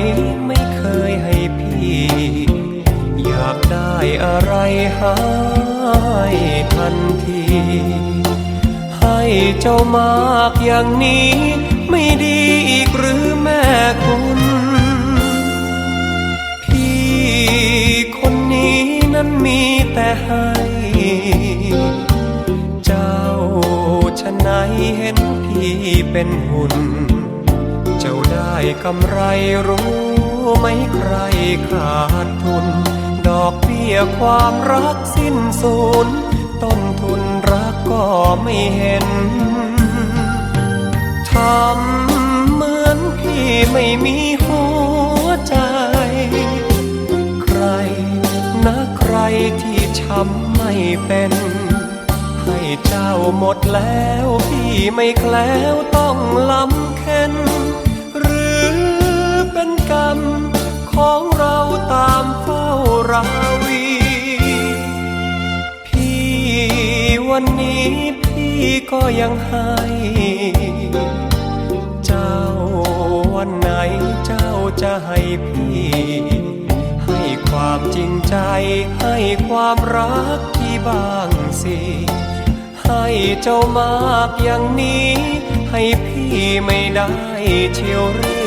ไมไม่เคยให้พี่ อยากได้อะไรให้ทันที ให้เจ้ามากอย่างนี้ ไม่ดีอีกหรือแม่คุณพี่คนนี้นั้นมีแต่ให้เจ้าชะไหนเห็นพี่เป็นหุ่น เจ้าได้กำไรรู้ไหมใครขาดทุน ดอกเบี้ยความรักสิ้นสูญต้นทุนรักก็ไม่เห็นทำเหมือนพี่ไม่มีหัวใจ ใครนะใครที่ช้ำไม่เป็นให้เจ้าหมดแล้วพี่ไม่แคล้วต้องลำเค็น วันนี้พี่ก็ยังให้ เจ้าวันไหนเจ้าจะให้พี่ ให้ความจริงใจ ให้ความรักที่บ้างสิ ให้เจ้ามากอย่างนี้ ให้พี่ไม่ได้เชียวหรือ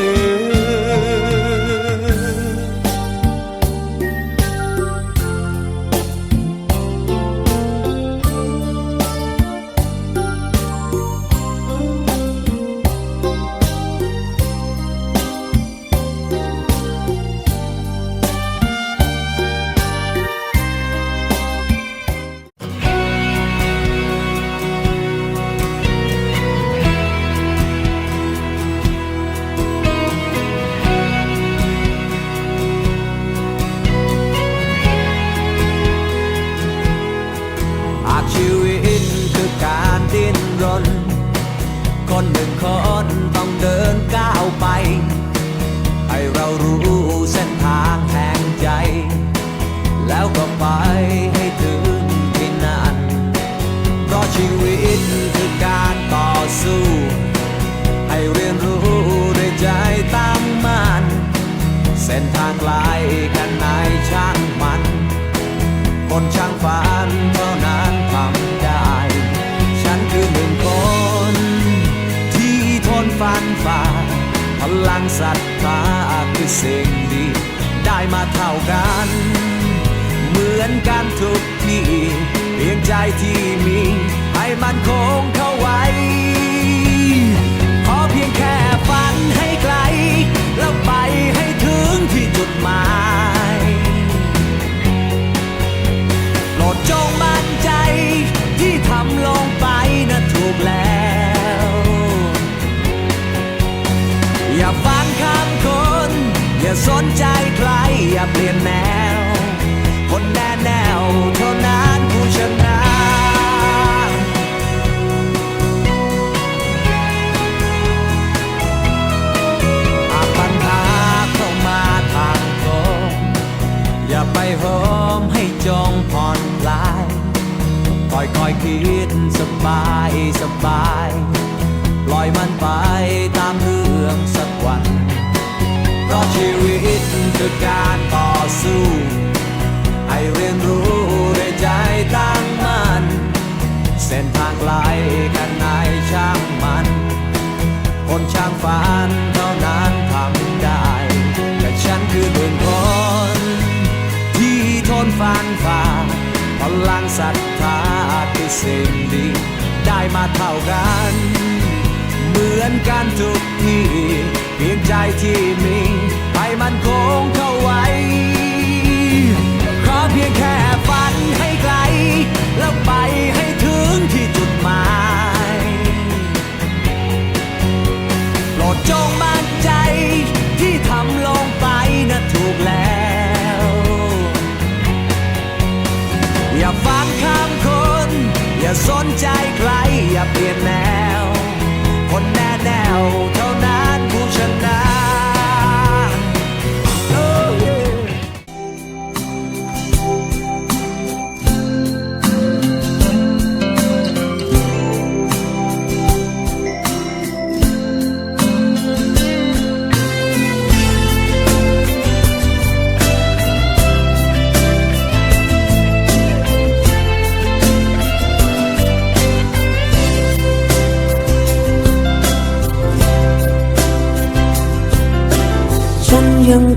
คนช่างฝันเท่านั้นทำได้ ฉันคือหนึ่งคน ที่ทนฟันฝ่า พลังศรัทธาคือสิ่งดี ได้มาเท่ากัน เหมือนกันทุกที่เพียงใจที่มี คอยคิดสบายสบายปล่อยมันไปตามเรื่องสักวัน เพราะชีวิตคือการต่อสู้ ให้เรียนรู้ มาเท่ากัน เหมือนกันทุกทีเพียงใจที่มีให้มันคงเข้า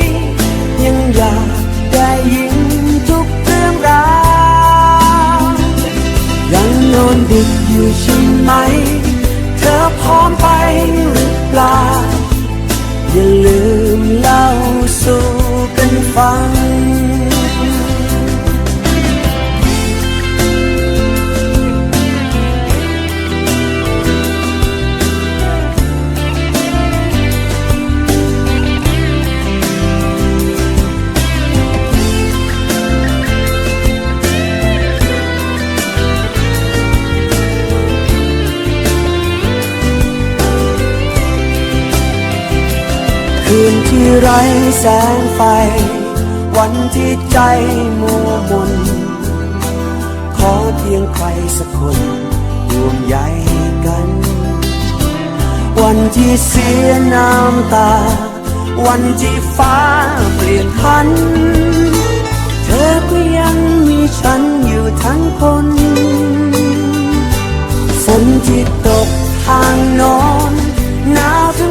ได้ยินทุกเรื่องราวยังนอนดึกอยู่ใช่ไหม เธอพร้อมไปหรือเปล่า อย่าลืมเล่าสู่กันฟัง ไร้แสงไฟ วันที่ใจมัวมน ขอเพียงใครสักคนห่วงใยกัน วันที่เสียน้ำตา วันที่ฟ้าเปลี่ยนพัน เธอก็ยังมีฉันอยู่ทั้งคนฝนที่ตกทางนอนหนาวถึง